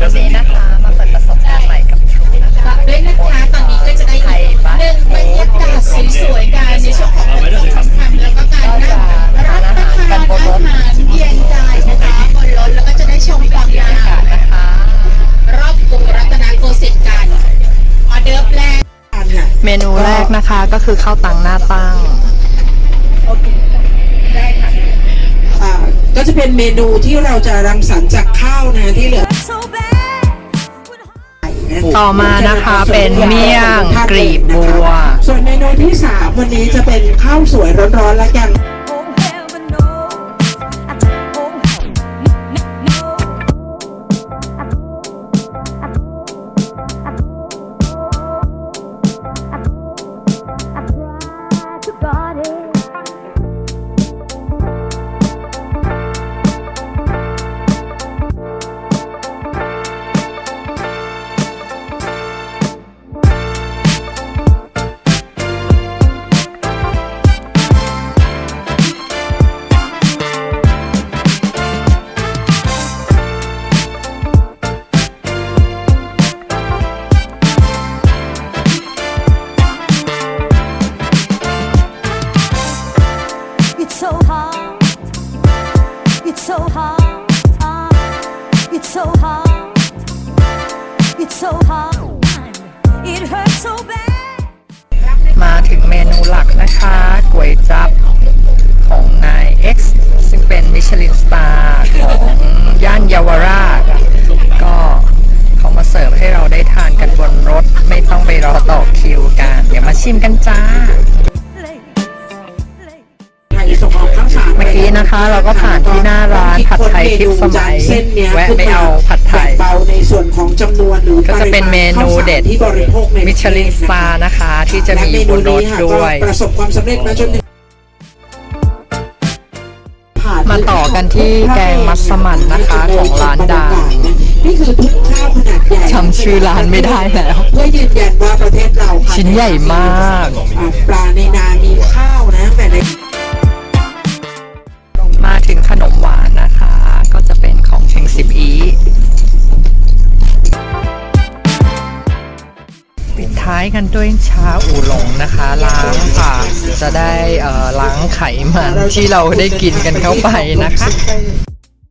วันนี้นะคะมาเปิดประสบการณ์ใหม่กับชูนะคะด้วยนะคะตอนนี้ก็จะได้ไทยนเดินบรรยากาศสวยๆกันในช่วงของการทำคำแล้วก็การนั่งรับประทานอาหารเย็นใจนะคะบนรถแล้วก็จะได้ชมความงามนะคะรอบกรุงรัตนโกสินทร์กันออเดิร์ฟแรกเมนูแรกนะคะก็คือข้าวตังหน้าตั้งก็จะเป็นเมนูที่เราจะรังสรรค์จากข้าวนะที่เหลือ ต่อมานะคะเป็นเมี่ยงกลีบบัว ส่วนเมนูที่สามวันนี้จะเป็นข้าวสวยร้อนๆและแกง so hard. It's so hard. It's so hard. It's so hard. It hurts so bad. มาถึงเมนูหลักนะคะก๋วยจับของนาย X ซึ่งเป็นมิชลินสตาร์ของย่านเยาวราช ก็เขามาเสิร์ฟให้เราได้ทานกันบนรถ ไม่ต้องไปรอต่อคิวกัน เดี๋ยวมาชิมกันจ้า นะคะ เราก็ผ่านที่หน้าร้านผัดไทยทิพย์สมัยเส้นเนี้ยแวะไปเอาผัดไทยแบ่งเบาในส่วนของจำนวนหรือก็จะเป็นเมนูเด็ดที่บริโภคในมิชลินสตาร์นะคะ ที่จะมีบนรถด้วยและเมนูนี้ค่ะก็ประสบความสำเร็จมาจนถึงผ่นมาต่อกันที่แกงมัสมั่นนะคะของร้านดังนี่คือทุกข้าวขนาดใหญ่จำชื่อร้านไม่ได้แล้วเพื่อยืนยันว่าประเทศเราค่ะชิ้นใหญ่มากอ่าปลา ปิดท้ายกันด้วยชาอูหลงนะคะล้างค่ะจะได้ล้างไขมันที่เราได้กินกันเข้าไปนะคะ